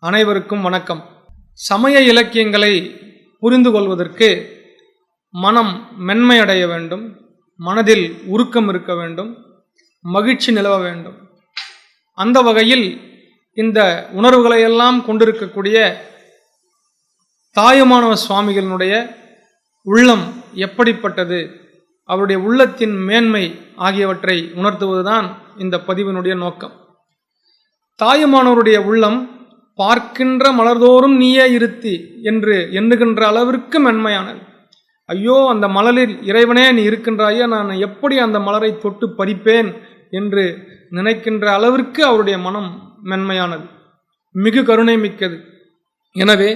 அனைவருக்கும் வணக்கம். சமய இலக்கியங்களை புரிந்து கொள்வதற்கு மனம் மென்மையடைய வேண்டும் மனதில் உருக்கம் இருக்க வேண்டும் மகிழ்ச்சி நிலவ வேண்டும். அந்த வகையில் இந்த உணர்வுகளை எல்லாம் கொண்டிருக்கக்கூடிய தாயுமானவ சுவாமிகளினுடைய உள்ளம் எப்படிப்பட்டது அவருடைய உள்ளத்தின் மேன்மை ஆகியவற்றை உணர்த்துவதுதான் இந்த பதிவினுடைய நோக்கம். தாயுமானவருடைய உள்ளம் பார்க்கின்ற மலர்தோறும் நீயே இருத்தி என்று எண்ணுகின்ற அளவிற்கு மென்மையானது. ஐயோ அந்த மலரில் இறைவனே நீ இருக்கின்றாயே நான் எப்படி அந்த மலரை தொட்டு பறிப்பேன் என்று நினைக்கின்ற அளவிற்கு அவருடைய மனம் மென்மையானது. மிகு கருணை மிக்கது. எனவே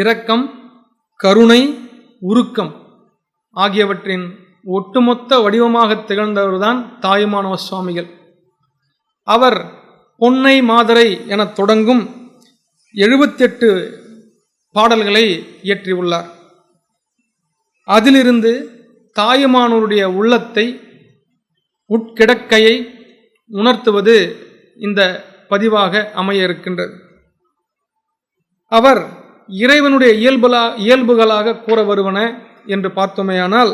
இரக்கம் கருணை உருக்கம் ஆகியவற்றின் ஒட்டுமொத்த வடிவமாக திகழ்ந்தவர்தான் தாயுமானவ சுவாமிகள். அவர் பொன்னை மாதரை என தொடங்கும் எழுபத்தெட்டு பாடல்களை இயற்றியுள்ளார் அதிலிருந்து தாயுமானோருடைய உள்ளத்தை உட்கிடக்கையை உணர்த்துவது இந்த பதிவாக அமைய இருக்கின்றது அவர் இறைவனுடைய இயல்புலா இயல்புகளாக கூற வருவன என்று பார்த்தோமேயானால்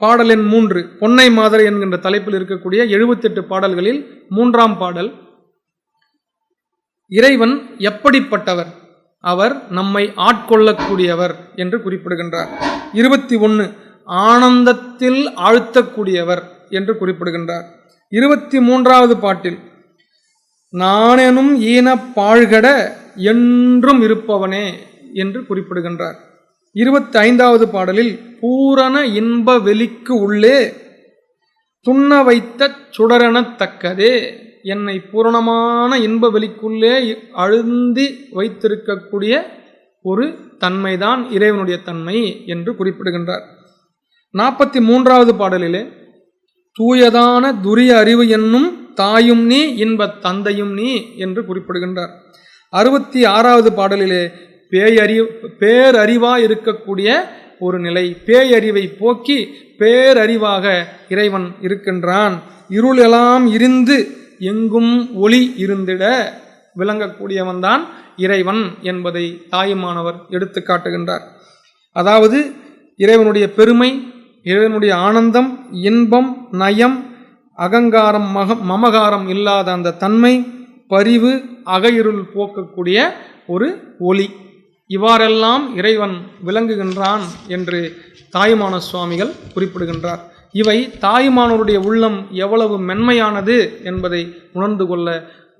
பாடலின் மூன்று பொன்னை மாதர் என்கின்ற தலைப்பில் இருக்கக்கூடிய எழுபத்தெட்டு பாடல்களில் மூன்றாம் பாடல் இறைவன் எப்படிப்பட்டவர்? அவர் நம்மை ஆட்கொள்ளக்கூடியவர் என்று குறிப்பிடுகின்றார். இருபத்தி ஒன்று ஆனந்தத்தில் ஆழ்த்தக்கூடியவர் என்று குறிப்பிடுகின்றார். இருபத்தி மூன்றாவது பாட்டில் நானெனும் ஈன பாழ்கட என்றும் இருப்பவனே என்று குறிப்பிடுகின்றார். இருபத்தி ஐந்தாவது பாடலில் பூரண இன்ப வெளிக்கு உள்ளே துண்ண வைத்த சுடரெனத்தக்கதே என்னை பூரணமான இன்ப வெளிக்குள்ளே அழுந்தி வைத்திருக்கக்கூடிய ஒரு தன்மைதான் இறைவனுடைய தன்மை என்று குறிப்பிடுகின்றார். நாற்பத்தி மூன்றாவது பாடலிலே தூயதான துரிய அறிவு என்னும் தாயும் நீ இன்பத் தந்தையும் நீ என்று குறிப்பிடுகின்றார். அறுபத்தி ஆறாவது பாடலிலே பேயறி பேரறிவா இருக்கக்கூடிய ஒரு நிலை பேயறிவை போக்கி பேரறிவாக இறைவன் இருக்கின்றான். இருள் எல்லாம் இருந்து எங்கும் ஒளி இருந்திட விளங்கக்கூடியவன்தான் இறைவன் என்பதை தாயுமானவர் எடுத்து காட்டுகின்றார். அதாவது இறைவனுடைய பெருமை இறைவனுடைய ஆனந்தம் இன்பம் நயம் அகங்காரம் மக மமகாரம் இல்லாத அந்த தன்மை பரிவு அகையிருள் போக்கக்கூடிய ஒரு ஒளி. இவ்வாறெல்லாம் இறைவன் விளங்குகின்றான் என்று தாயுமான சுவாமிகள் குறிப்பிடுகின்றார். இவை தாயுமானவருடைய உள்ளம் எவ்வளவு மென்மையானது என்பதை உணர்ந்து கொள்ள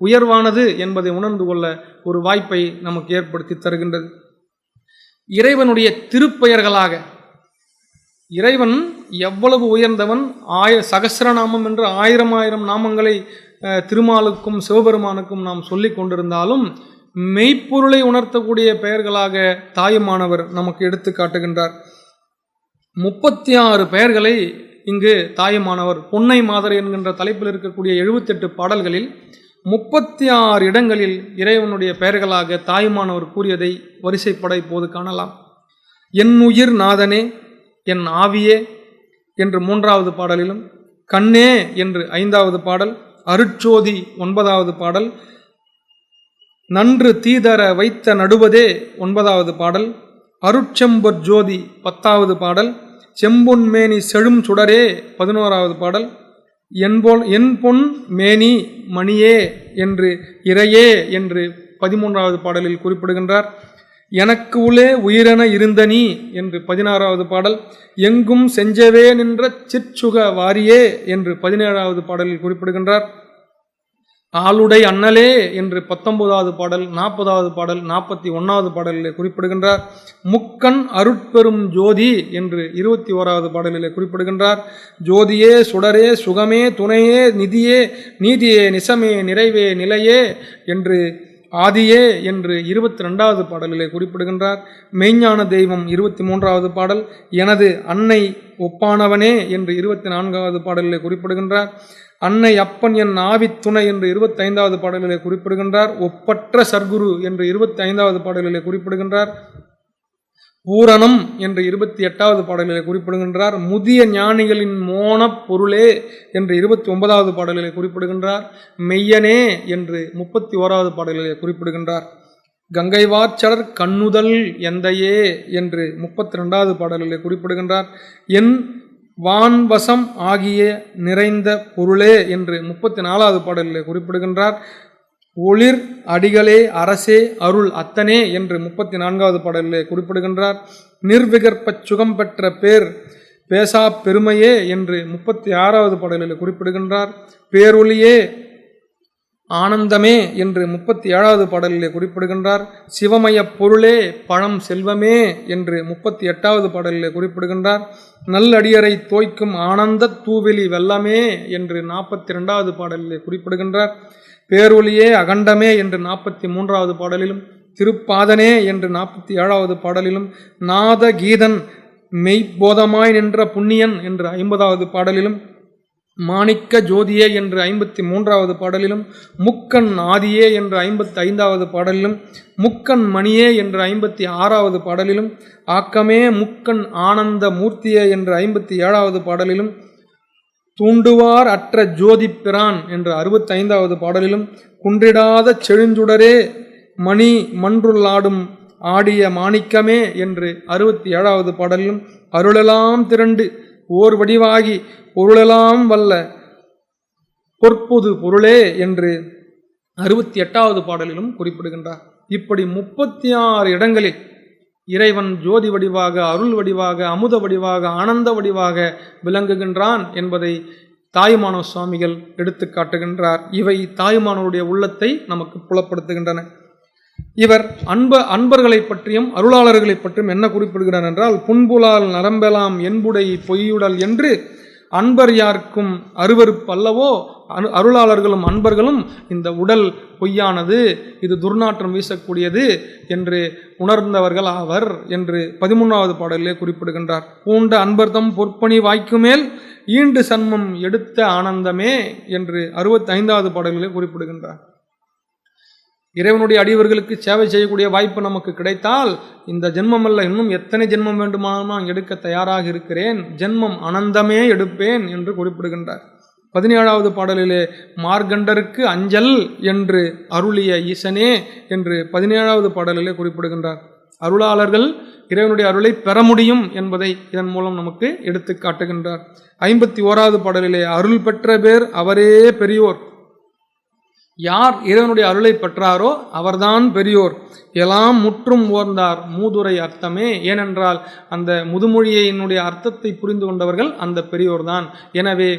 உயர்வானது என்பதை உணர்ந்து கொள்ள ஒரு வாய்ப்பை நமக்கு ஏற்படுத்தி தருகின்றது. இறைவனுடைய திருப்பெயர்களாக இறைவன் எவ்வளவு உயர்ந்தவன் ஆய சகசிரநாமம் என்று ஆயிரம் ஆயிரம் நாமங்களை திருமாலுக்கும் சிவபெருமானுக்கும் நாம் சொல்லி கொண்டிருந்தாலும் மெய்ப்பொருளை உணர்த்தக்கூடிய பெயர்களாக தாயுமானவர் நமக்கு எடுத்து காட்டுகின்றார். முப்பத்தி ஆறு பெயர்களை இங்கு தாயுமானவர் பொன்னை மாதர் என்கின்ற தலைப்பில் இருக்கக்கூடிய எழுபத்தெட்டு பாடல்களில் முப்பத்தி ஆறு இடங்களில் இறைவனுடைய பெயர்களாக தாயுமானவர் கூறியதை வரிசைப்பட இப்போது காணலாம். என் உயிர் நாதனே என் ஆவியே என்று மூன்றாவது பாடலிலும் கண்ணே என்று ஐந்தாவது பாடல் அருட்சோதி ஒன்பதாவது பாடல் நன்று தீதர வைத்த நடுவதே ஒன்பதாவது பாடல் அருட்செம்பொற் ஜோதி பத்தாவது பாடல் செம்பொன் மேனி செழும் சுடரே பதினோராவது பாடல். என்போல் என் பொன் மேனி மணியே என்று இறையே என்று பதிமூன்றாவது பாடலில் குறிப்பிடுகின்றார். எனக்கு உள்ளே உயிரென இருந்த நீ என்று பதினாறாவது பாடல். எங்கும் செஞ்சவே நின்ற சிற்சுக வாரியே என்று பதினேழாவது பாடலில் குறிப்பிடுகின்றார். ஆளுடை அண்ணலே என்று பத்தொன்பதாவது பாடல் நாற்பதாவது பாடல் நாற்பத்தி ஒன்றாவது பாடலிலே குறிப்பிடுகின்றார். முக்கண் அருட்பெரும் ஜோதி என்று இருபத்தி ஓராவது பாடலிலே குறிப்பிடுகின்றார். ஜோதியே சுடரே சுகமே துணையே நிதியே நீதியே நிசமே நிறைவே நிலையே என்று ஆதியே என்று இருபத்தி ரெண்டாவது பாடலிலே குறிப்பிடுகின்றார். மெய்ஞான தெய்வம் இருபத்தி மூன்றாவது பாடல் எனது அன்னை ஒப்பானவனே என்று இருபத்தி நான்காவது பாடலிலே குறிப்பிடுகின்றார். அன்னை அப்பன் என் ஆவி துணை என்று இருபத்தி ஐந்தாவது பாடலிலே குறிப்பிடுகின்றார். ஒப்பற்ற சர்க்குரு என்று இருபத்தி ஐந்தாவது பாடலிலே குறிப்பிடுகின்றார். பூரணம் என்று இருபத்தி எட்டாவது பாடலிலே குறிப்பிடுகின்றார். முதிய ஞானிகளின் மோனப் பொருளே என்று இருபத்தி ஒன்பதாவது பாடலிலே குறிப்பிடுகின்றார். மெய்யனே என்று முப்பத்தி ஓராவது பாடலிலே குறிப்பிடுகின்றார். கங்கைவார்ச்சடர் கண்ணுதல் எந்தையே என்று முப்பத்தி ரெண்டாவது பாடலிலே குறிப்பிடுகின்றார். என் வான்வசம் ஆகிய நிறைந்த பொருளே என்று முப்பத்தி நாலாவது பாடலில் குறிப்பிடுகின்றார். ஒளிர் அடிகளே அரசே அருள் அத்தனே என்று முப்பத்தி நான்காவது பாடலிலே குறிப்பிடுகின்றார். நிர்விகற்பச் சுகம் பெற்ற பேர் பேசா பெருமையே என்று முப்பத்தி ஆறாவது பாடலில் குறிப்பிடுகின்றார். பேரொளியே ஆனந்தமே என்று முப்பத்தி ஏழாவது பாடலிலே குறிப்பிடுகின்றார். சிவமய பொருளே பழம் செல்வமே என்று முப்பத்தி எட்டாவது பாடலிலே குறிப்பிடுகின்றார். நல்லடியரை தோய்க்கும் ஆனந்த தூவெளி வெள்ளமே என்று நாற்பத்தி ரெண்டாவது பாடலிலே குறிப்பிடுகின்றார். பேரொழியே அகண்டமே என்று நாற்பத்தி மூன்றாவது பாடலிலும் திருப்பாதனே என்று நாற்பத்தி ஏழாவது பாடலிலும் நாத கீதன் மெய்போதமாய் நின்ற புண்ணியன் என்று ஐம்பதாவது பாடலிலும் மாணிக்க ஜோதியே என்று ஐம்பத்தி மூன்றாவது பாடலிலும் முக்கன் ஆதியே என்று ஐம்பத்தி ஐந்தாவது பாடலிலும் முக்கன் மணியே என்று ஐம்பத்தி ஆறாவது பாடலிலும் ஆக்கமே முக்கன் ஆனந்த மூர்த்தியே என்று ஐம்பத்தி ஏழாவது பாடலிலும் தூண்டுவார் அற்ற ஜோதி பிரான் என்று அறுபத்தைந்தாவது பாடலிலும் குன்றிடாத செழுஞ்சுடரே மணி மன்றுள்ளாடும் ஆடிய மாணிக்கமே என்று அறுபத்தி ஏழாவது பாடலிலும் அருளெல்லாம் திரண்டு ஓர் வடிவாகி பொருளெல்லாம் வல்ல பொற்பொது பொருளே என்று அறுபத்தி எட்டாவது பாடலிலும் குறிப்பிடுகின்றார். இப்படி முப்பத்தி ஆறு இடங்களில் இறைவன் ஜோதி வடிவாக அருள் வடிவாக அமுத வடிவாக ஆனந்த வடிவாக விளங்குகின்றான் என்பதை தாயுமானவ சுவாமிகள் எடுத்து காட்டுகின்றார். இவை தாயுமானவருடைய உள்ளத்தை நமக்கு புலப்படுத்துகின்றன. இவர் அன்ப அன்பர்களை பற்றியும் அருளாளர்களை பற்றியும் என்ன குறிப்பிடுகிறார் என்றால் புன்புலால் நரம்பெலாம் என்புடை பொய்யுடல் என்று அன்பர் யாருக்கும் அருவருப்பு அல்லவோ அரு அருளாளர்களும் அன்பர்களும் இந்த உடல் பொய்யானது இது துர்நாற்றம் வீசக்கூடியது என்று உணர்ந்தவர்கள் ஆவர் என்று பதிமூன்றாவது பாடலிலே குறிப்பிடுகின்றார். பூண்ட அன்பர்தம் பொற்பணி வாய்க்குமேல் ஈண்டு சன்மம் எடுத்த ஆனந்தமே என்று அறுபத்தி ஐந்தாவது பாடலிலே குறிப்பிடுகின்றார். இறைவனுடைய அடியவர்களுக்கு சேவை செய்யக்கூடிய வாய்ப்பு நமக்கு கிடைத்தால் இந்த ஜென்மமல்ல இன்னும் எத்தனை ஜென்மம் வேண்டுமானாலும் நான் எடுக்க தயாராக இருக்கிறேன். ஜென்மம் அனந்தமே எடுப்பேன் என்று குறிப்பிடுகின்றார். பதினேழாவது பாடலிலே மார்கண்டருக்கு அஞ்சல் என்று அருளிய ஈசனே என்று பதினேழாவது பாடலிலே குறிப்பிடுகின்றார். அருளாளர்கள் இறைவனுடைய அருளை பெற முடியும் என்பதை இதன் மூலம் நமக்கு எடுத்து காட்டுகின்றார். ஐம்பத்தி ஓராவது பாடலிலே அருள் பெற்ற பேர் அவரே பெரியோர். யார் இறைவனுடைய அருளை பெற்றாரோ அவர்தான் பெரியோர். எல்லாம் முற்றும் ஓர்ந்தார் மூதுரை அர்த்தமே. ஏனென்றால் அந்த முதுமொழியினுடைய அர்த்தத்தை புரிந்து கொண்டவர்கள் அந்த பெரியோர்தான். எனவே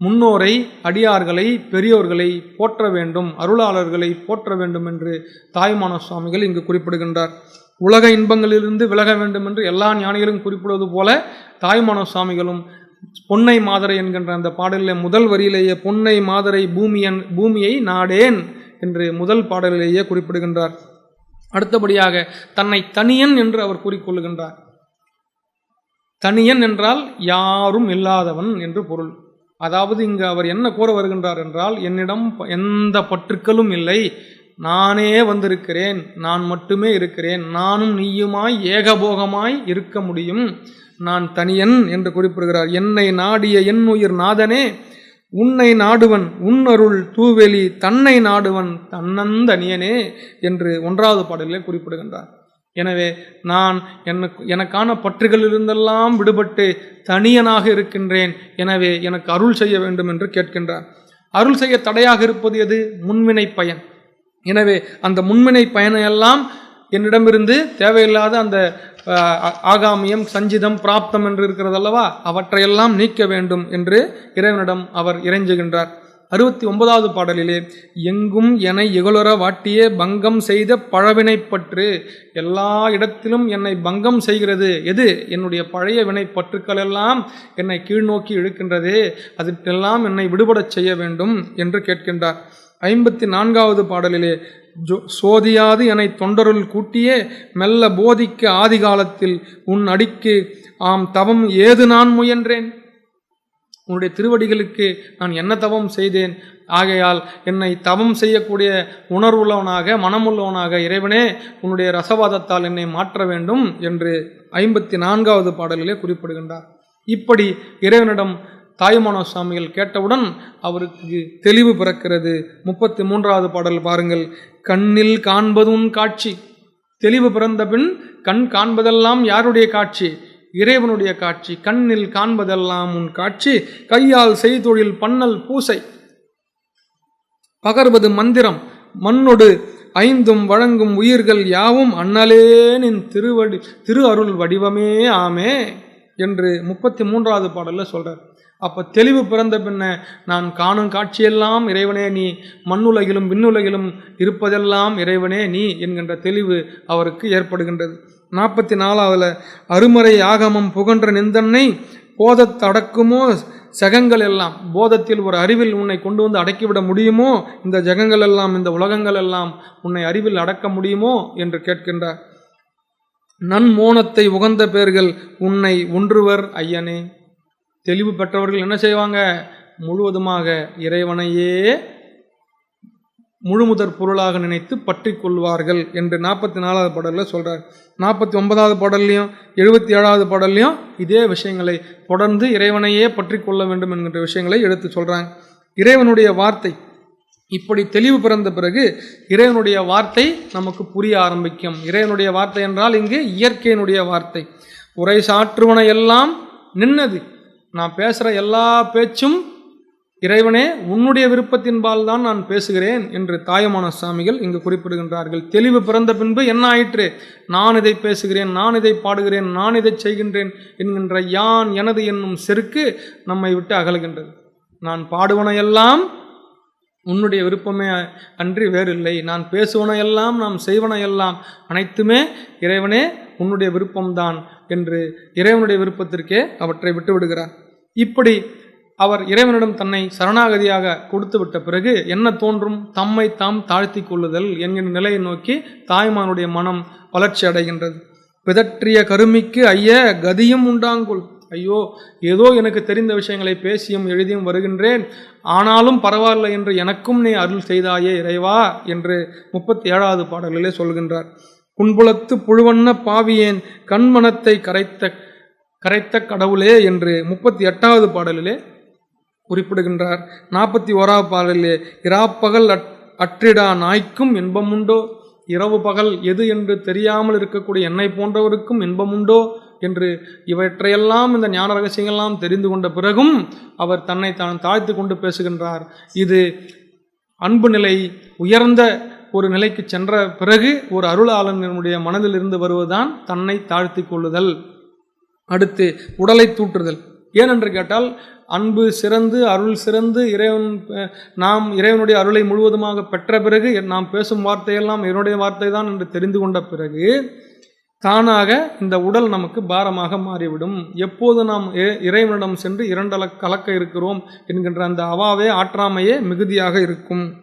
முன்னோரை அடியார்களை பெரியோர்களை போற்ற வேண்டும் அருளாளர்களை போற்ற வேண்டும் என்று தாய்மான சுவாமிகள் இங்கு குறிப்பிடுகின்றார். உலக இன்பங்களிலிருந்து விலக வேண்டும் என்று எல்லா ஞானிகளும் குறிப்பிடுவது போல தாய்மான சுவாமிகளும் பொன்னை மாதரை என்கின்ற அந்த பாடலில் முதல் வரியிலேயே பொன்னை மாதரை பூமியன் பூமியை நாடேன் என்று முதல் பாடலிலேயே குறிப்பிடுகின்றார். அடுத்தபடியாக தன்னை தனியன் என்று அவர் கூறிக்கொள்ளுகின்றார். தனியன் என்றால் யாரும் இல்லாதவன் என்று பொருள். அதாவது இங்கு அவர் என்ன கூற வருகின்றார் என்றால் என்னிடம் எந்த பற்றுக்களும் இல்லை நானே வந்திருக்கிறேன் நான் மட்டுமே இருக்கிறேன் நானும் நீயுமாய் ஏகபோகமாய் இருக்க முடியும் நான் தனியன் என்று குறிப்பிடுகிறார். என்னை நாடிய என் உயிர் நாதனே உன்னை நாடுவன் உன்னருள் தூவெளி தன்னை நாடுவன் தன்னந்தனியனே என்று ஒன்றாவது பாடலிலே குறிப்பிடுகின்றார். எனவே நான் எனக்கு எனக்கான பற்றுகளிலிருந்தெல்லாம் விடுபட்டு தனியனாக இருக்கின்றேன். எனவே எனக்கு அருள் செய்ய வேண்டும் என்று கேட்கின்றார். அருள் செய்ய தடையாக இருப்பது எது? முன்வினை பயன். எனவே அந்த முன்வினை பயனையெல்லாம் என்னிடமிருந்து தேவையில்லாத அந்த ஆகாமியம் சஞ்சிதம் பிராப்தம் என்று இருக்கிறது அல்லவா? அவற்றையெல்லாம் நீக்க வேண்டும் என்று இறைவனிடம் அவர் இறைஞ்சுகின்றார். அறுபத்தி ஒன்பதாவது பாடலிலே எங்கும் என்னை இகழுற வாட்டியே பங்கம் செய்த பழவினைப்பற்று எல்லா இடத்திலும் என்னை பங்கம் செய்கிறது. எது? என்னுடைய பழைய வினை பற்றுக்கள் எல்லாம் என்னை கீழ்நோக்கி இழுக்கின்றதே. அதற்கெல்லாம் என்னை விடுபடச் செய்ய வேண்டும் என்று கேட்கின்றார். ஐம்பத்தி நான்காவது பாடலிலே ஜோ சோதியாது என்னை தொண்டருள் கூட்டியே மெல்ல போதிக்க ஆதி காலத்தில் உன் அடிக்கு ஆம் தவம் ஏது நான் முயன்றேன்? உன்னுடைய திருவடிகளுக்கு நான் என்ன தவம் செய்தேன்? ஆகையால் என்னை தவம் செய்யக்கூடிய உணர்வுள்ளவனாக மனமுள்ளவனாக இறைவனே உன்னுடைய ரசவாதத்தால் என்னை மாற்ற வேண்டும் என்று ஐம்பத்தி நான்காவது பாடலிலே குறிப்பிடுகின்றார். இப்படி இறைவனிடம் தாயுமான சுவாமிகள் கேட்டவுடன் அவருக்கு தெளிவு பிறக்கிறது. முப்பத்தி மூன்றாவது பாடல் பாருங்கள். கண்ணில் காண்பதும் காட்சி. தெளிவு பிறந்த பின் கண் காண்பதெல்லாம் யாருடைய காட்சி? இறைவனுடைய காட்சி. கண்ணில் காண்பதெல்லாம் உன் காட்சி. கையால் செய்தொழில் பண்ணல் பூசை. பகர்வது மந்திரம். மண்ணொடு ஐந்தும் வழங்கும் உயிர்கள் யாவும் அண்ணலே நின் திருவடி திரு அருள் வடிவமே ஆமே என்று முப்பத்தி மூன்றாவது பாடலில் சொல்கிறார் அப்போ தெளிவு பிறந்த பின்ன நான் காணும் காட்சியெல்லாம் இறைவனே நீ மண்ணுலகிலும் விண்ணுலகிலும் இருப்பதெல்லாம் இறைவனே நீ என்கின்ற தெளிவு அவருக்கு ஏற்படுகின்றது. நாற்பத்தி நாலாவதுல அருமறை ஆகமம் புகன்ற நிந்தன்னை போதத்தடக்குமோ சகங்கள் எல்லாம்? போதத்தில் ஒரு அறிவில் உன்னை கொண்டு வந்து அடக்கிவிட முடியுமோ? இந்த ஜகங்கள் எல்லாம் இந்த உலகங்கள் எல்லாம் உன்னை அறிவில் அடக்க முடியுமோ? என்று கேட்கின்றார். நன்மோனத்தை உகந்த பேர்கள் உன்னை ஒன்றுவர் ஐயனே. தெளிவு பெற்றவர்கள் என்ன செய்வாங்க? முழுவதுமாக இறைவனையே முழுமுதற் பொருளாக நினைத்து பற்றி கொள்வார்கள் என்று நாற்பத்தி நாலாவது பாடலில் சொல்கிறார் நாற்பத்தி ஒன்பதாவது பாடல்லையும் எழுபத்தி ஏழாவது பாடல்லையும் இதே விஷயங்களை தொடர்ந்து இறைவனையே பற்றி கொள்ள வேண்டும் என்கின்ற விஷயங்களை எடுத்து சொல்கிறாங்க இறைவனுடைய வார்த்தை இப்படி தெளிவு பிறந்த பிறகு இறைவனுடைய வார்த்தை நமக்கு புரிய ஆரம்பிக்கும். இறைவனுடைய வார்த்தை என்றால் இங்கு இயற்கையினுடைய வார்த்தை. உரை சாற்றுவனை எல்லாம் நின்னது. நான் பேசுகிற எல்லா பேச்சும் இறைவனே உன்னுடைய விருப்பத்தின்பால் தான் நான் பேசுகிறேன் என்று தாயமான சாமிகள் இங்கு குறிப்பிடுகின்றார்கள். தெளிவு பிறந்த பின்பு என்ன ஆயிற்று? நான் இதை பேசுகிறேன் நான் இதை பாடுகிறேன் நான் இதை செய்கின்றேன் என்கின்ற யான் எனது என்னும் செருக்கு நம்மை விட்டு அகலுகின்றது. நான் பாடுவனையெல்லாம் உன்னுடைய விருப்பமே அன்றி வேறில்லை. நான் பேசுவனையெல்லாம் நாம் செய்வனையெல்லாம் அனைத்துமே இறைவனே உன்னுடைய விருப்பம்தான் என்று இறைவனுடைய விருப்பத்திற்கே அவற்றை விட்டுவிடுகிறார். இப்படி அவர் இறைவனிடம் தன்னை சரணாகதியாக கொடுத்து விட்ட பிறகு என்ன தோன்றும்? தம்மை தாம் தாழ்த்தி கொள்ளுதல் என்கிற நிலையை நோக்கி தாய்மானுடைய மனம் வளர்ச்சி அடைகின்றது. பிதற்றிய கருமிக்கு ஐய கதியும் உண்டாங்குள். ஐயோ ஏதோ எனக்கு தெரிந்த விஷயங்களை பேசியும் எழுதியும் வருகின்றேன். ஆனாலும் பரவாயில்லை என்று எனக்கும் நீ அருள் செய்தாயே இறைவா என்று முப்பத்தி ஏழாவது பாடலிலே சொல்கின்றார். குன்புலத்து புழுவண்ண பாவியேன் கண்மனத்தை கரைத்த கரைத்த கடவுளே என்று முப்பத்தி எட்டாவது பாடலிலே குறிப்பிடுகின்றார். நாற்பத்தி ஓராவது பாடலிலே இராப்பகல் அட் அற்றிடா நாய்க்கும் இன்பமுண்டோ? இரவு பகல் எது என்று தெரியாமல் இருக்கக்கூடிய என்னை போன்றவருக்கும் இன்பமுண்டோ? என்று இவற்றையெல்லாம் இந்த ஞான ரகசியங்கள்லாம் தெரிந்து கொண்ட பிறகும் அவர் தன்னை தான் தாழ்த்து கொண்டு பேசுகின்றார். இது அன்பு நிலை உயர்ந்த ஒரு நிலைக்கு சென்ற பிறகு ஒரு அருளாளனுடைய மனதில் இருந்து வருவதுதான் தன்னை தாழ்த்தி கொள்ளுதல். அடுத்து உடலை தூற்றுதல். ஏனென்று கேட்டால் அன்பு சிறந்து அருள் சிறந்து இறைவன் நாம் இறைவனுடைய அருளை முழுவதுமாக பெற்ற பிறகு நாம் பேசும் வார்த்தையெல்லாம் இவனுடைய வார்த்தை தான் என்று தெரிந்து கொண்ட பிறகு தானாக இந்த உடல் நமக்கு பாரமாக மாறிவிடும். எப்போது நாம் இ- இறைவனிடம் சென்று இரண்டல கலக்க இருக்கிறோம் என்கின்ற அந்த அவாவே ஆற்றாமையே மிகுதியாக இருக்கும்.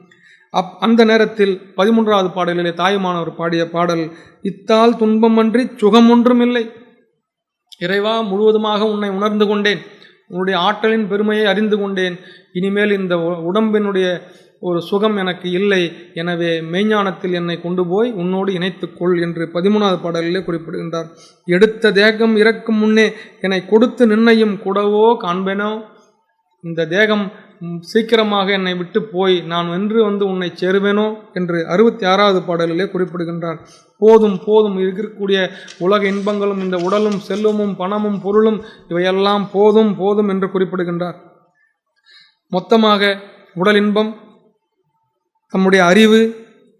அப் அந்த நேரத்தில் பதிமூன்றாவது பாடலிலே தாயுமானவர் பாடிய பாடல் இத்தால் துன்பமன்றி சுகமொன்றுமில்லை இறைவா முழுவதுமாக உன்னை உணர்ந்து கொண்டேன். உன்னுடைய ஆற்றலின் பெருமையை அறிந்து கொண்டேன். இனிமேல் இந்த உடம்பினுடைய ஒரு சுகம் எனக்கு இல்லை. எனவே மெய்ஞானத்தில் என்னை கொண்டு போய் உன்னோடு இணைத்துக்கொள் என்று பதிமூணாவது பாடலிலே குறிப்பிடுகின்றார். எடுத்த தேகம் இறக்கும் முன்னே என்னை கொடுத்து நின்னையும் கூடவோ காண்பேனோ? இந்த தேகம் சீக்கிரமாக என்னை விட்டு போய் நான் வென்று வந்து உன்னை சேருவேனோ என்று அறுபத்தி ஆறாவது பாடலிலே குறிப்பிடுகின்றார். போதும் போதும் இருக்கக்கூடிய உலக இன்பங்களும் இந்த உடலும் செல்வமும் பணமும் பொருளும் இவையெல்லாம் போதும் போதும் என்று குறிப்பிடுகின்றார். மொத்தமாக உடல் இன்பம் தம்முடைய அறிவு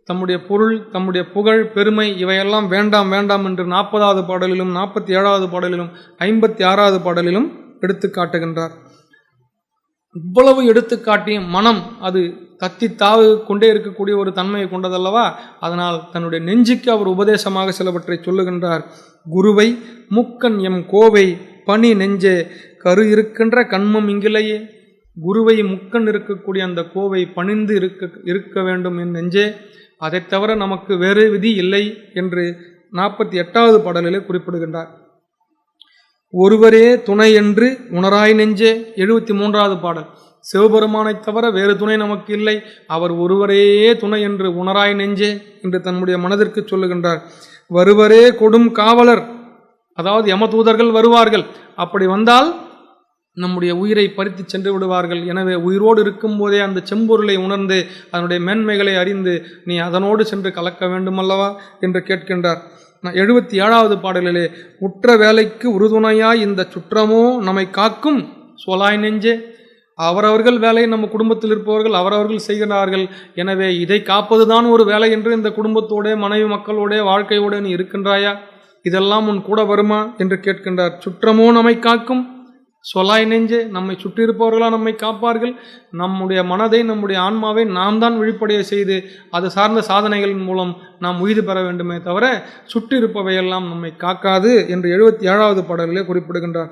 தம்முடைய பொருள் தம்முடைய புகழ் பெருமை இவையெல்லாம் வேண்டாம் வேண்டாம் என்று நாற்பதாவது பாடலிலும் நாற்பத்தி ஏழாவது பாடலிலும் ஐம்பத்தி ஆறாவது பாடலிலும் எடுத்து காட்டுகின்றார். இவ்வளவு எடுத்துக்காட்டியும் மனம் அது கத்தி தாவு கொண்டே இருக்கக்கூடிய ஒரு தன்மையை கொண்டதல்லவா? அதனால் தன்னுடைய நெஞ்சுக்கு அவர் உபதேசமாக சிலவற்றை சொல்லுகின்றார். குருவை முக்கன் எம் கோவை பனி நெஞ்சே கரு இருக்கின்ற கண்மம் இங்கிலேயே. குருவை முக்கன் இருக்கக்கூடிய அந்த கோவை பணிந்து இருக்க இருக்க வேண்டும் என் நெஞ்சே. அதைத் தவிர நமக்கு வேறு விதி இல்லை என்று நாற்பத்தி எட்டாவது பாடலிலே குறிப்பிடுகின்றார். ஒருவரே துணை என்று உணராய் நெஞ்சே. எழுபத்தி மூன்றாவது பாடல். சிவபெருமானைத் தவிர வேறு துணை நமக்கு இல்லை. அவர் ஒருவரே துணை என்று உணராய் நெஞ்சே என்று தன்னுடைய மனதிற்கு சொல்லுகின்றார். வருவரே கொடும் காவலர். அதாவது யமதூதர்கள் வருவார்கள். அப்படி வந்தால் நம்முடைய உயிரை பறித்து சென்று விடுவார்கள். எனவே உயிரோடு இருக்கும்போதே அந்த செம்பொருளை உணர்ந்து அதனுடைய மேன்மைகளை அறிந்து நீ அதனோடு சென்று கலக்க வேண்டுமல்லவா? என்று கேட்கின்றார். எழுபத்தி ஏழாவது பாடலிலே உற்ற வேலைக்கு உறுதுணையாய் இந்த சுற்றமோ நம்மை காக்கும் சொலாய் நெஞ்சே. அவரவர்கள் வேலை நம்ம குடும்பத்தில் இருப்பவர்கள் அவரவர்கள் செய்கிறார்கள். எனவே இதை காப்பதுதான் ஒரு வேலை என்று இந்த குடும்பத்தோட மனைவி மக்களோட வாழ்க்கையோட நீ இருக்கின்றாயா? இதெல்லாம் உன் கூட வருமா? என்று கேட்கின்றார். சுற்றமோ நம்மை காக்கும் சொலாய் நெஞ்சே நம்மை சுற்றியிருப்பவர்களா நம்மை காப்பார்கள். நம்முடைய மனதை நம்முடைய ஆன்மாவை நாம் தான் விழிப்படைய செய்து அது சார்ந்த சாதனைகளின் மூலம் நாம் உயிர் பெற வேண்டுமே தவிர சுற்றியிருப்பவையெல்லாம் நம்மை காக்காது என்று எழுபத்தி ஏழாவது பாடலிலே குறிப்பிடுகின்றார்.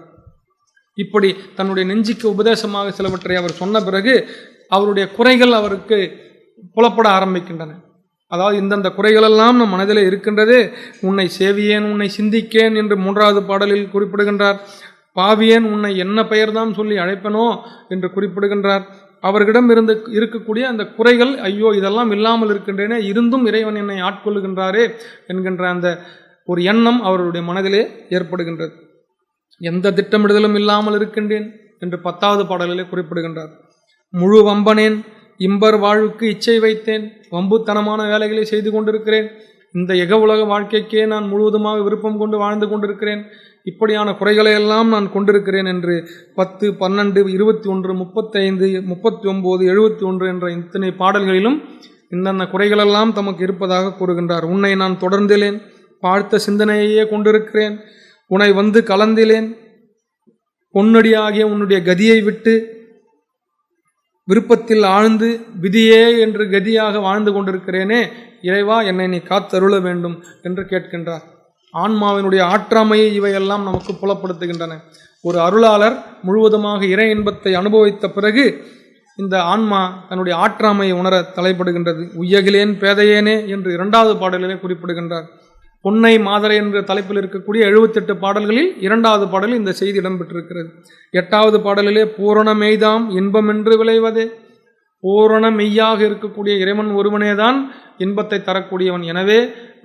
இப்படி தன்னுடைய நெஞ்சுக்கு உபதேசமாக சிலவற்றை அவர் சொன்ன பிறகு அவருடைய குறைகள் அவருக்கு புலப்பட ஆரம்பிக்கின்றன. அதாவது இந்தந்த குறைகளெல்லாம் நம் மனதிலே இருக்கின்றது. உன்னை சேவியேன் உன்னை சிந்திக்கேன் என்று மூன்றாவது பாடலில் குறிப்பிடுகின்றார். பாவியேன் உன்னை என்ன பெயர்தான் சொல்லி அழைப்பனோ என்று குறிப்பிடுகின்றார். அவர்களிடம் இருந்து இருக்கக்கூடிய அந்த குறைகள் ஐயோ இதெல்லாம் இல்லாமல் இருக்கின்றேனே இருந்தும் இறைவன் என்னை ஆட்கொள்ளுகின்றாரே என்கின்ற அந்த ஒரு எண்ணம் அவருடைய மனதிலே ஏற்படுகின்றது. எந்த திட்டமிடுதலும் இல்லாமல் இருக்கின்றேன் என்று பத்தாவது பாடலிலே குறிப்பிடுகின்றார். முழு வம்பனேன் இம்பர் வாழ்வுக்கு இச்சை வைத்தேன் வம்புத்தனமான வேலைகளை செய்து கொண்டிருக்கிறேன். இந்த எக உலக வாழ்க்கைக்கே நான் முழுவதுமாக விருப்பம் கொண்டு வாழ்ந்து கொண்டிருக்கிறேன். இப்படியான குறைகளை எல்லாம் நான் கொண்டிருக்கிறேன் என்று பத்து பன்னெண்டு இருபத்தி ஒன்று முப்பத்தைந்து முப்பத்தி ஒன்பது எழுபத்தி ஒன்று என்ற இத்தனை பாடல்களிலும் இந்தந்த குறைகளெல்லாம் தமக்கு இருப்பதாக கூறுகின்றார். உன்னை நான் தொடர்ந்திலேன் பார்த்த சிந்தனையையே கொண்டிருக்கிறேன் உன்னை வந்து கலந்திலேன் பொன்னடியாகிய உன்னுடைய கதியை விட்டு விருப்பத்தில் ஆழ்ந்து விதியே என்று கதியாக வாழ்ந்து கொண்டிருக்கிறேனே இறைவா என்னை நீ காத்தருள வேண்டும் என்று கேட்கின்றார். ஆன்மாவினுடைய ஆற்றாமையை இவையெல்லாம் நமக்கு புலப்படுத்துகின்றன. ஒரு அருளாளர் முழுவதுமாக இறை இன்பத்தை அனுபவித்த பிறகு இந்த ஆன்மா தன்னுடைய ஆற்றாமையை உணர தலைப்படுகின்றது. உய்யகிலேன் பேதையேனே என்று இரண்டாவது பாடலிலே குறிப்பிடுகின்றார். பொன்னை மாதரை என்ற தலைப்பில் இருக்கக்கூடிய எழுபத்தெட்டு பாடல்களில் இரண்டாவது பாடலில் இந்த செய்தி இடம்பெற்றிருக்கிறது. எட்டாவது பாடலிலே பூரண மெய்தாம் இன்பமென்று விளைவதே. பூரண மெய்யாக இருக்கக்கூடிய இறைவன் ஒருவனேதான் இன்பத்தை தரக்கூடியவன். எனவே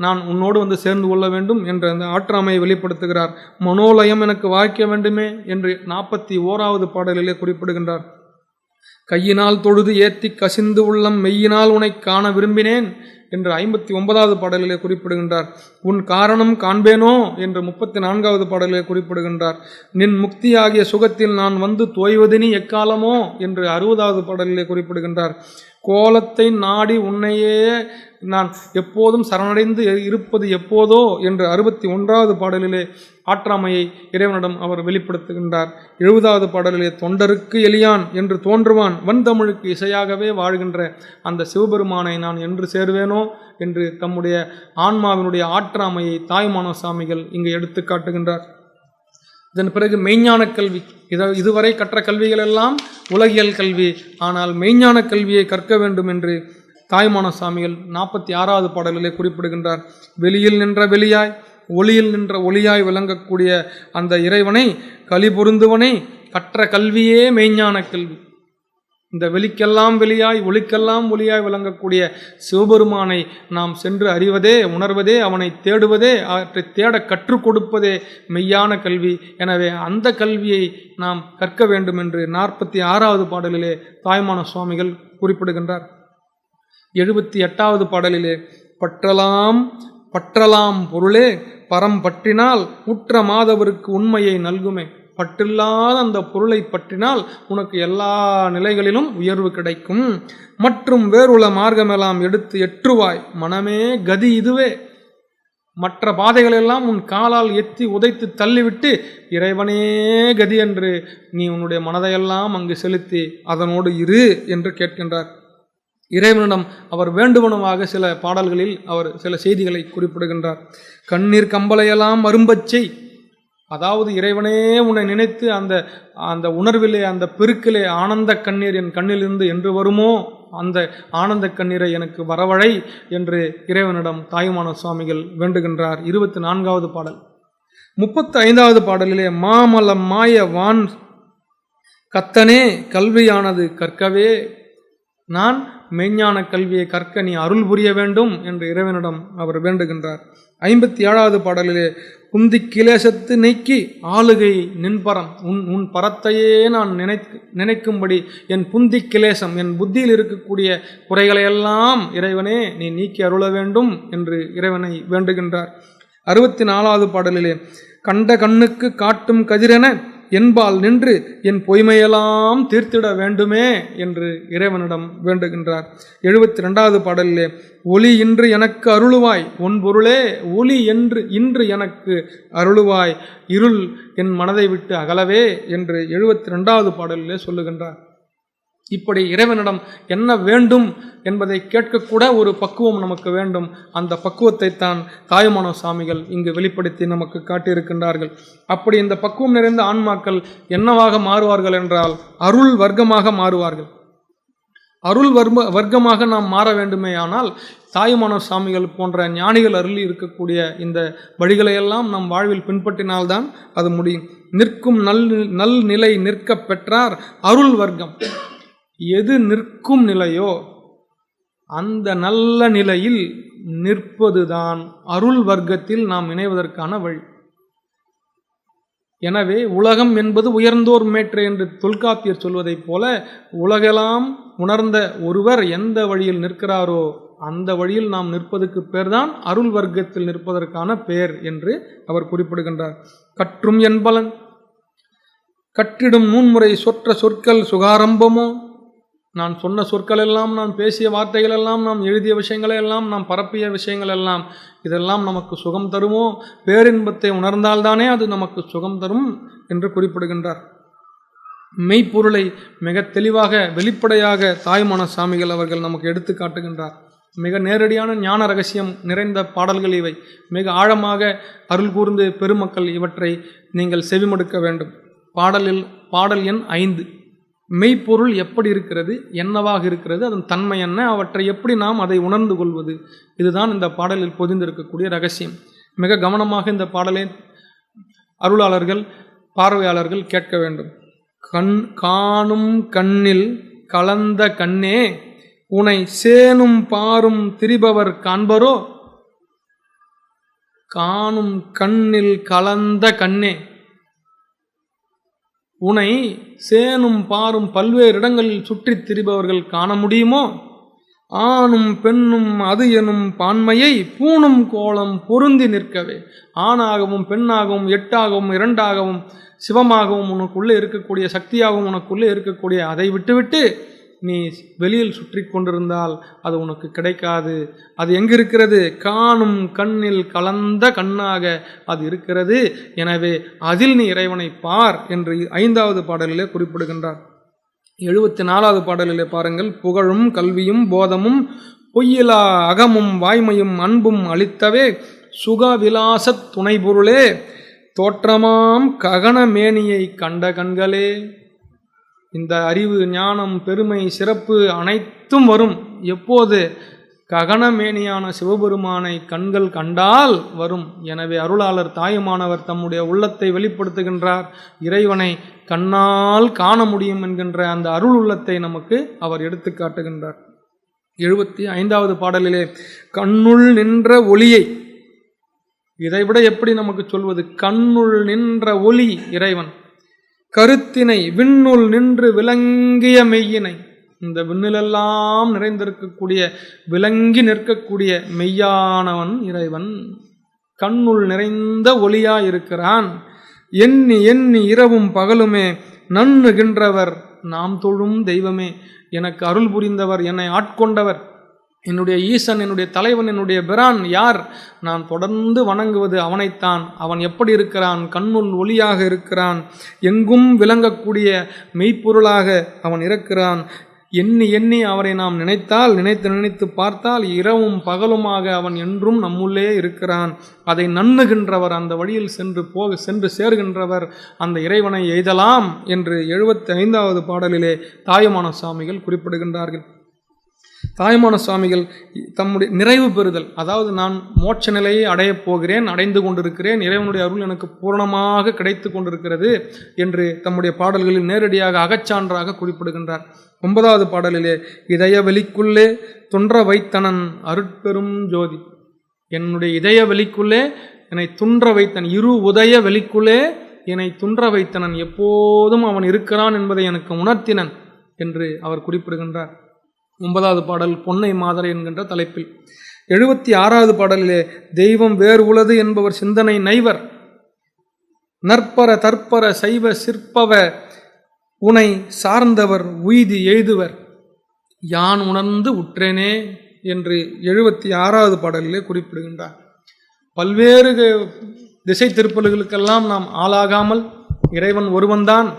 நான் உன்னோடு வந்து சேர்ந்து கொள்ள வேண்டும் என்ற அந்த ஆற்றாமையை வெளிப்படுத்துகிறார். மனோலயம் எனக்கு வாய்க்க வேண்டுமே என்று நாற்பத்தி ஓராவது பாடலிலே குறிப்பிடுகின்றார். கையினால் தொழுது ஏத்தி கசிந்து உள்ளம் மெய்யினால் உனை காண விரும்பினேன் என்று ஐம்பத்தி ஒன்பதாவது பாடலிலே குறிப்பிடுகின்றார். உன் காரணம் காண்பேனோ என்று முப்பத்தி நான்காவது பாடலிலே குறிப்பிடுகின்றார். நின் முக்தியாகிய சுகத்தில் நான் வந்து தோய்வதினி எக்காலமோ என்று அறுபதாவது பாடலிலே குறிப்பிடுகின்றார். கோலத்தை நாடி உன்னையே நான் எப்போதும் சரணடைந்து இருப்பது எப்போதோ என்று அறுபத்தி ஒன்றாவது பாடலிலே ஆற்றாமையை இறைவனிடம் அவர் வெளிப்படுத்துகின்றார். எழுபதாவது பாடலிலே தொண்டருக்கு எளியான் என்று தோன்றுவான். வன்தமிழுக்கு இசையாகவே வாழ்கின்ற அந்த சிவபெருமானை நான் என்று சேருவேனோ என்று தம்முடைய ஆன்மாவினுடைய ஆற்றாமையை தாய்மான சாமிகள் இங்கு எடுத்து காட்டுகின்றார். இதன் பிறகு மெய்ஞான கல்வி. இதை இதுவரை கற்ற கல்விகள் எல்லாம் உலகியல் கல்வி. ஆனால் மெய்ஞான கல்வியை கற்க வேண்டும் என்று தாய்மான சாமிகள் நாற்பத்தி ஆறாவது பாடலிலே குறிப்பிடுகின்றார். வெளியில் நின்ற வெளியாய் ஒளியில் நின்ற ஒளியாய் விளங்கக்கூடிய அந்த இறைவனை கலி பொருந்துவனை கற்ற கல்வியே மெய்ஞான கல்வி. இந்த வெளிக்கெல்லாம் வெளியாய் ஒளிக்கெல்லாம் ஒளியாய் விளங்கக்கூடிய சிவபெருமானை நாம் சென்று அறிவதே உணர்வதே அவனை தேடுவதே அவற்றை தேட கற்றுக் கொடுப்பதே மெய்யான கல்வி. எனவே அந்த கல்வியை நாம் கற்க வேண்டும் என்று நாற்பத்தி ஆறாவது பாடலிலே தாய்மான சுவாமிகள் குறிப்பிடுகின்றார். எழுபத்தி எட்டாவது பாடலிலே பற்றலாம் பற்றலாம் பொருளே பரம் பற்றினால் உற்ற மாதவருக்கு உண்மையை நல்குமே. பற்றில்லாத அந்த பொருளை பற்றினால் உனக்கு எல்லா நிலைகளிலும் உயர்வு கிடைக்கும். மற்றும் வேறுள்ள மார்க்கமெல்லாம் எடுத்து எற்றுவாய். மனமே கதி இதுவே. மற்ற பாதைகளெல்லாம் உன் காலால் எத்தி உதைத்து தள்ளிவிட்டு இறைவனே கதி என்று நீ உன்னுடைய மனதையெல்லாம் அங்கு செலுத்தி அதனோடு இரு என்று கேட்கின்றார். இறைவனிடம் அவர் வேண்டுவனமாக சில பாடல்களில் அவர் சில செய்திகளை குறிப்பிடுகின்றார். கண்ணீர் கம்பளையெல்லாம் அரும்பச்சை அதாவது இறைவனே உன்னை நினைத்து அந்த அந்த உணர்விலே அந்த பெருக்கிலே ஆனந்த கண்ணீர் என் கண்ணிலிருந்து என்று வருமோ? அந்த ஆனந்த கண்ணீரை எனக்கு வரவழை என்று இறைவனிடம் தாயுமான சுவாமிகள் வேண்டுகின்றார். இருபத்தி நான்காவது பாடல். முப்பத்தி ஐந்தாவது பாடலிலே மாமலம் மாய வான் கத்தனே கல்வியானது கற்கவே. நான் மெய்ஞான கல்வியை கற்க நீ அருள் புரிய வேண்டும் என்று இறைவனிடம் அவர் வேண்டுகின்றார். ஐம்பத்தி ஏழாவது பாடலிலே குந்தி கிலேசத்து நீக்கி ஆளுகை நின்பரம் உன் உன் பரத்தையே நான் நினை நினைக்கும்படி என் புந்தி கிலேசம் என் புத்தியில் இருக்கக்கூடிய குறைகளையெல்லாம் இறைவனே நீ நீக்கி அருள வேண்டும் என்று இறைவனை வேண்டுகின்றார். அறுபத்தி நாலாவது பாடலிலே கண்ட கண்ணுக்கு காட்டும் கதிரென என்பால் நின்று என் பொய்மையெல்லாம் தீர்த்திட வேண்டுமே என்று இறைவனிடம் வேண்டுகின்றார். எழுபத்தி ரெண்டாவது பாடலிலே ஒளி இன்று எனக்கு அருளுவாய் உன் பொருளே ஒளி என்று இன்று எனக்கு அருளுவாய் இருள் என் மனதை விட்டு அகலவே என்று எழுபத்தி ரெண்டாவது பாடலிலே சொல்லுகின்றார். இப்படி இறைவனிடம் என்ன வேண்டும் என்பதை கேட்கக்கூட ஒரு பக்குவம் நமக்கு வேண்டும். அந்த பக்குவத்தை தான் தாயுமான சாமிகள் இங்கு வெளிப்படுத்தி நமக்கு காட்டியிருக்கின்றார்கள். அப்படி இந்த பக்குவம் நிறைந்த ஆன்மாக்கள் என்னவாக மாறுவார்கள் என்றால் அருள் வர்க்கமாக மாறுவார்கள். அருள் வர்ம வர்க்கமாக நாம் மாற வேண்டுமே ஆனால் தாயுமான சாமிகள் போன்ற ஞானிகள் அருளி இருக்கக்கூடிய இந்த வழிகளையெல்லாம் நம் வாழ்வில் பின்பற்றினால்தான் அது முடியும். நிற்கும் நல் நல் நிலை நிற்க பெற்றார் அருள் வர்க்கம். எது நிற்கும் நிலையோ அந்த நல்ல நிலையில் நிற்பதுதான் அருள் வர்க்கத்தில் நாம் இணைவதற்கான வழி. எனவே உலகம் என்பது உயர்ந்தோர் மேற்று என்று தொல்காப்பியர் சொல்வதைப் போல உலகெல்லாம் உணர்ந்த ஒருவர் எந்த வழியில் நிற்கிறாரோ அந்த வழியில் நாம் நிற்பதற்கு பேர்தான் அருள் வர்க்கத்தில் நிற்பதற்கான பேர் என்று அவர் குறிப்பிடுகின்றார். கற்றும் என்பலன் கற்றிடும் நூன்முறை சொற்ற சொற்கள் சுகாரம்பமோ? நான் சொன்ன சொற்கள் எல்லாம் நான் பேசிய வார்த்தைகள் எல்லாம் நாம் எழுதிய விஷயங்களை எல்லாம் நாம் பரப்பிய விஷயங்கள் எல்லாம் இதெல்லாம் நமக்கு சுகம் தருமோ? பேரின்பத்தை உணர்ந்தால்தானே அது நமக்கு சுகம் தரும் என்று குறிப்பிடுகின்றார். மெய்ப்பொருளை மிக தெளிவாக வெளிப்படையாக தாய்மான சாமிகள் அவர்கள் நமக்கு எடுத்து காட்டுகின்றார். மிக நேரடியான ஞான ரகசியம் நிறைந்த பாடல்கள் இவை. மிக ஆழமாக அருள் கூர்ந்து பெருமக்கள் இவற்றை நீங்கள் செவிமடுக்க வேண்டும். பாடலில் பாடல் எண் ஐந்து. மெய்ப்பொருள் எப்படி இருக்கிறது என்னவாக இருக்கிறது அதன் தன்மை என்ன அவற்றை எப்படி நாம் அதை உணர்ந்து கொள்வது? இதுதான் இந்த பாடலில் பொதிந்திருக்கக்கூடிய ரகசியம். மிக கவனமாக இந்த பாடலை அருளாளர்கள் பார்வையாளர்கள் கேட்க வேண்டும். கண் காணும் கண்ணில் கலந்த கண்ணே உனை சேனும் பாரும் திரிபவர் காண்பரோ? காணும் கண்ணில் கலந்த கண்ணே. உனை சேனும் பாரும் பல்வேறு இடங்களில் சுற்றித் திரிபவர்கள் காண முடியுமோ? ஆணும் பெண்ணும் அது எனும் பான்மையை பூணும் கோலம் பொருந்தி நிற்கவே. ஆணாகவும் பெண்ணாகவும் எட்டாகவும் இரண்டாகவும் சிவமாகவும் உனக்குள்ளே இருக்கக்கூடிய சக்தியாகவும் உனக்குள்ளே இருக்கக்கூடிய அதை விட்டுவிட்டு நீ வெளியில் சுற்றி கொண்டிருந்தால் அது உனக்கு கிடைக்காது. அது எங்கிருக்கிறது? காணும் கண்ணில் கலந்த கண்ணாக அது இருக்கிறது. எனவே அதில் நீ இறைவனை பார் என்று ஐந்தாவது பாடலிலே குறிப்பிடுகின்றார். எழுபத்தி நாலாவது பாடலிலே பாருங்கள். புகழும் கல்வியும் போதமும் பொய்யிலா அகமும் வாய்மையும் அன்பும் அளித்தவே சுகவிலாசத் துணைபொருளே. தோற்றமாம் ககன மேனியை கண்ட கண்களே. இந்த அறிவு ஞானம் பெருமை சிறப்பு அனைத்தும் வரும். எப்போது? ககனமேனியான சிவபெருமானை கண்கள் கண்டால் வரும். எனவே அருளாளர் தாயுமானவர் தம்முடைய உள்ளத்தை வெளிப்படுத்துகின்றார். இறைவனை கண்ணால் காண முடியும் என்கின்ற அந்த அருள் உள்ளத்தை நமக்கு அவர் எடுத்து காட்டுகின்றார். எழுபத்தி ஐந்தாவது பாடலிலே கண்ணுள் நின்ற ஒளியை இதைவிட எப்படி நமக்கு சொல்வது? கண்ணுள் நின்ற ஒளி இறைவன். கருத்தினை விண்ணுள் நின்று விளங்கிய மெய்யினை. இந்த விண்ணிலெல்லாம் நிறைந்திருக்கக்கூடிய விளங்கி நிற்கக்கூடிய மெய்யானவன் இறைவன். கண்ணுள் நிறைந்த ஒளியாயிருக்கிறான். எண்ணி எண்ணி இரவும் பகலுமே நண்ணுகின்றவர் நாம் தொழும் தெய்வமே. எனக்கு அருள் புரிந்தவர் என்னை ஆட்கொண்டவர். என்னுடைய ஈசன் என்னுடைய தலைவன் என்னுடைய பிரான் யார்? நான் தொடர்ந்து வணங்குவது அவனைத்தான். அவன் எப்படி இருக்கிறான்? கண்ணுள் ஒளியாக இருக்கிறான். எங்கும் விளங்கக்கூடிய மெய்ப்பொருளாக அவன் இருக்கிறான். எண்ணி எண்ணி அவரை நாம் நினைத்தால் நினைத்து நினைத்து பார்த்தால் இரவும் பகலுமாக அவன் என்றும் நம்முள்ளே இருக்கிறான். அதை நண்ணுகின்றவர் அந்த வழியில் சென்று போக சென்று சேர்கின்றவர் அந்த இறைவனை எய்தலாம் என்று எழுபத்தி ஐந்தாவது பாடலிலே தாயுமான சாமிகள் குறிப்பிடுகின்றார்கள். தாய்மான சுவாமிகள் தம்முடைய நிறைவு பெறுதல். அதாவது நான் மோட்ச நிலையை அடையப் போகிறேன் அடைந்து கொண்டிருக்கிறேன் இறைவனுடைய அருள் எனக்கு பூரணமாக கிடைத்து கொண்டிருக்கிறது என்று தம்முடைய பாடல்களில் நேரடியாக அகச்சான்றாக குறிப்பிடுகின்றார். ஒன்பதாவது பாடலிலே இதய வெளிக்குள்ளே துன்ற வைத்தனன் அருட்பெரும் ஜோதி. என்னுடைய இதய வெளிக்குள்ளே என்னை துன்ற வைத்தன் இரு உதய வெளிக்குள்ளே என்னை துன்ற வைத்தனன் எப்போதும் அவன் இருக்கிறான் என்பதை எனக்கு உணர்த்தினன் என்று அவர் குறிப்பிடுகின்றார். ஒன்பதாவது பாடல் பொன்னை மாதரை என்கின்ற தலைப்பில். எழுபத்தி ஆறாவது பாடலிலே தெய்வம் வேறு உளது என்பவர் சிந்தனை நைவர். நற்பர தற்பர சைவ சிற்பவ உனை சார்ந்தவர் உய்தி எய்துவர். யான் உணர்ந்து உற்றேனே என்று எழுபத்தி ஆறாவது பாடலிலே குறிப்பிடுகின்றார். பல்வேறு திசை திருப்பல்களுக்கெல்லாம் நாம் ஆளாகாமல் இறைவன் ஒருவன்தான்.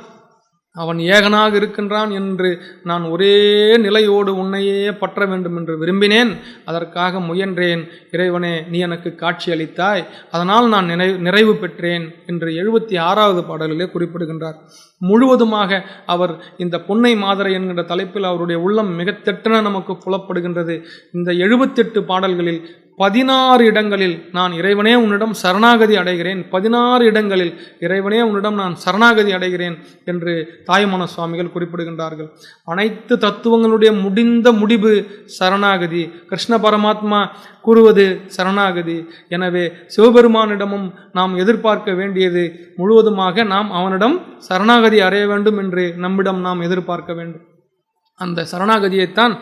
அவன் ஏகனாக இருக்கின்றான் என்று நான் ஒரே நிலையோடு உன்னையே பற்ற வேண்டும் என்று விரும்பினேன். அதற்காக முயன்றேன். இறைவனே நீ எனக்கு காட்சி அளித்தாய். அதனால் நான் நினை நிறைவு பெற்றேன் என்று எழுபத்தி ஆறாவது பாடலிலே குறிப்பிடுகின்றார். முழுவதுமாக அவர் இந்த பொன்னை மாதரை என்கின்ற தலைப்பில் அவருடைய உள்ளம் மிக தெட்டென நமக்கு புலப்படுகின்றது. இந்த எழுபத்தெட்டு பாடல்களில் பதினாறு இடங்களில் நான் இறைவனே உன்னிடம் சரணாகதி அடைகிறேன். பதினாறு இடங்களில் இறைவனே உன்னிடம் நான் சரணாகதி அடைகிறேன் என்று தாய்மான சுவாமிகள் குறிப்பிடுகின்றார்கள். அனைத்து தத்துவங்களுடைய முடிந்த முடிவு சரணாகதி. கிருஷ்ண பரமாத்மா கூறுவது சரணாகதி. எனவே சிவபெருமானிடமும் நாம் எதிர்பார்க்க வேண்டியது முழுவதுமாக நாம் அவனிடம் சரணாகதி அடைய வேண்டும் என்று நம்மிடம் நாம் எதிர்பார்க்க வேண்டும். அந்த சரணாகதியைத்தான்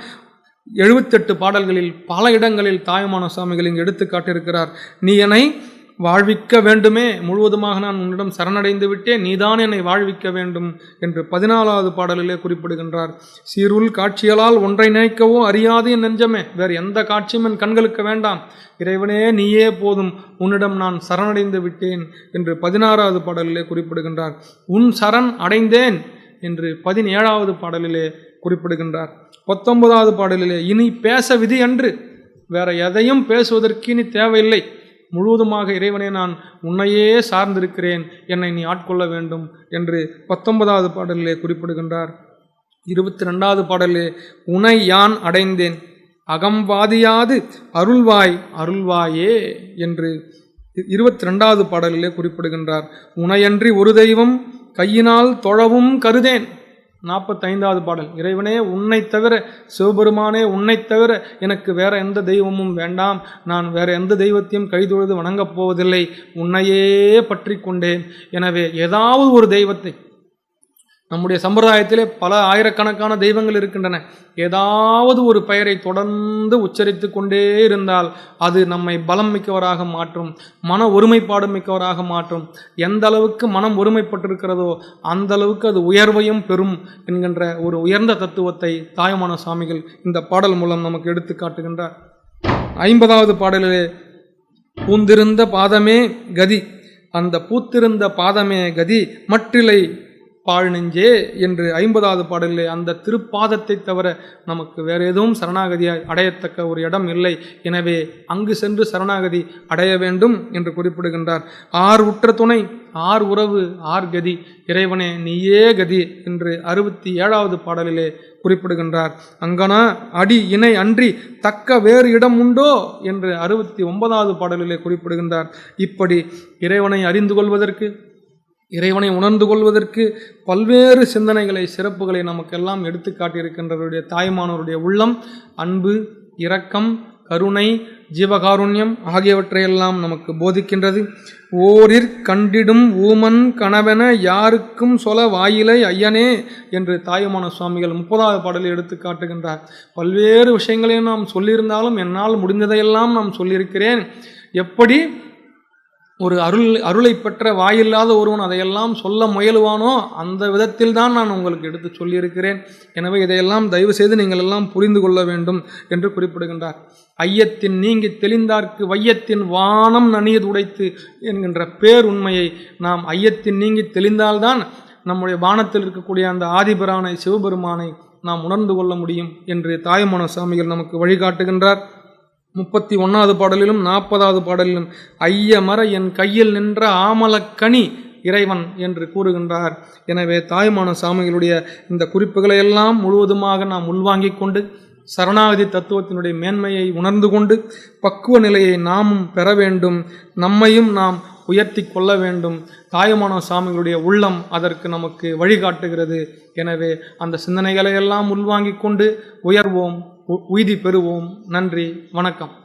எழுபத்தெட்டு பாடல்களில் பல இடங்களில் தாயுமான சுவாமிகள் இங்கு எடுத்து காட்டியிருக்கிறார். நீ என்னை வாழ்விக்க வேண்டுமே முழுவதுமாக நான் உன்னிடம் சரணடைந்து விட்டேன் நீதான் என்னை வாழ்விக்க வேண்டும் என்று பதினாலாவது பாடலிலே குறிப்பிடுகின்றார். சீருள் காட்சிகளால் ஒன்றை நினைக்கவோ அறியாது என் நெஞ்சமே வேறு எந்த காட்சியும் என் கண்களுக்கு வேண்டாம். இறைவனே நீயே போதும் உன்னிடம் நான் சரணடைந்து விட்டேன் என்று பதினாறாவது பாடலிலே குறிப்பிடுகின்றார். உன் சரண் அடைந்தேன் என்று பதினேழாவது பாடலிலே குறிப்பிடுகின்றார். பத்தொன்பதாவது பாடலிலே இனி பேச விதி அன்று வேற எதையும் பேசுவதற்கு இனி தேவையில்லை. முழுவதுமாக இறைவனே நான் உன்னையே சார்ந்திருக்கிறேன். என்னை நீ ஆட்கொள்ள வேண்டும் என்று பத்தொன்பதாவது பாடலிலே குறிப்பிடுகின்றார். இருபத்தி ரெண்டாவது பாடலிலே உனை யான் அடைந்தேன்? அகம்வாதியாது அருள்வாய் அருள்வாயே என்று இருபத்தி ரெண்டாவது பாடலிலே குறிப்பிடுகின்றார். உனையன்றி ஒரு தெய்வம் கையினால் தொழவும் கருதேன். நாற்பத்தைந்தாவது பாடல். இறைவனே உன்னை தவிர சிவபெருமானே உன்னை தவிர எனக்கு வேற எந்த தெய்வமும் வேண்டாம். நான் வேற எந்த தெய்வத்தையும் கைதொழுது வணங்கப் போவதில்லை. உன்னையே பற்றி கொண்டேன். எனவே ஏதாவது ஒரு தெய்வத்தை நம்முடைய சம்பிரதாயத்திலே பல ஆயிரக்கணக்கான தெய்வங்கள் இருக்கின்றன. ஏதாவது ஒரு பெயரை தொடர்ந்து உச்சரித்து கொண்டே இருந்தால் அது நம்மை பலம் மிக்கவராக மாற்றும் மன ஒருமைப்பாடு மிக்கவராக மாற்றும். எந்த அளவுக்கு மனம் ஒருமைப்பட்டிருக்கிறதோ அந்த அளவுக்கு அது உயர்வையும் பெறும் என்கின்ற ஒரு உயர்ந்த தத்துவத்தை தாயமான சுவாமிகள் இந்த பாடல் மூலம் நமக்கு எடுத்து காட்டுகின்றார். ஐம்பதாவது பாடலிலே பூந்திருந்த பாதமே கதி அந்த பூத்திருந்த பாதமே கதி மற்றிலை பாழ் நெஞ்சே என்று ஐம்பதாவது பாடலிலே அந்த திருப்பாதத்தை தவிர நமக்கு வேறு எதுவும் சரணாகதியாய் அடையத்தக்க ஒரு இடம் இல்லை. எனவே அங்கு சென்று சரணாகதி அடைய வேண்டும் என்று குறிப்பிடுகின்றார். ஆர் உற்ற துணை ஆர் உறவு ஆர் கதி இறைவனே நீயே கதி என்று அறுபத்தி ஏழாவது பாடலிலே குறிப்பிடுகின்றார். அங்கனா அடி இணை அன்றி தக்க வேறு இடம் உண்டோ என்று அறுபத்தி ஒன்பதாவது பாடலிலே குறிப்பிடுகின்றார். இப்படி இறைவனை அறிந்து கொள்வதற்கு இறைவனை உணர்ந்து கொள்வதற்கு பல்வேறு சிந்தனைகளை சிறப்புகளை நமக்கெல்லாம் எடுத்து காட்டியிருக்கின்றவருடைய தாய்மானவருடைய உள்ளம் அன்பு இரக்கம் கருணை ஜீவகாருண்யம் ஆகியவற்றையெல்லாம் நமக்கு போதிக்கின்றது. ஓரிற் கண்டிடும் ஊமன் கனவென யாருக்கும் சொல வாயிலை ஐயனே என்று தாயுமான சுவாமிகள் முப்பதாவது பாடலில் எடுத்து காட்டுகின்றார். பல்வேறு விஷயங்களையும் நாம் சொல்லியிருந்தாலும் என்னால் முடிந்ததையெல்லாம் நாம் சொல்லியிருக்கிறேன். எப்படி ஒரு அருள் அருளை பெற்ற வாயில்லாத ஒருவன் அதையெல்லாம் சொல்ல முயலுவானோ அந்த விதத்தில் தான் நான் உங்களுக்கு எடுத்து சொல்லியிருக்கிறேன். எனவே இதையெல்லாம் தயவு செய்து நீங்கள் எல்லாம் புரிந்து கொள்ள வேண்டும் என்று குறிப்பிடுகின்றார். ஐயத்தின் நீங்கி தெளிந்தார்க்கு வையத்தின் வானம் நனியது உடைத்து என்கின்ற பேருண்மையை நாம் ஐயத்தின் நீங்கி தெளிந்தால்தான் நம்முடைய வானத்தில் இருக்கக்கூடிய அந்த ஆதிபரானை சிவபெருமானை நாம் உணர்ந்து கொள்ள முடியும் என்று தாயமான சுவாமிகள் நமக்கு வழிகாட்டுகின்றார். முப்பத்தி ஒன்றாவது பாடலிலும் நாற்பதாவது பாடலிலும் ஐயமர என் கையில் நின்ற ஆமலக்கனி இறைவன் என்று கூறுகின்றார். எனவே தாய்மான சாமிகளுடைய இந்த குறிப்புகளை எல்லாம் முழுவதுமாக நாம் உள்வாங்கிக் கொண்டு சரணாகதி தத்துவத்தினுடைய மேன்மையை உணர்ந்து கொண்டு பக்குவ நிலையை நாமும் பெற வேண்டும் நம்மையும் நாம் உயர்த்தி கொள்ள வேண்டும். தாயுமான சாமிகளுடைய உள்ளம் அதற்கு நமக்கு வழிகாட்டுகிறது. எனவே அந்த சிந்தனைகளை எல்லாம் உள்வாங்கிக் கொண்டு உயர்வோம். உய்தி பெறுவோம். நன்றி. வணக்கம்.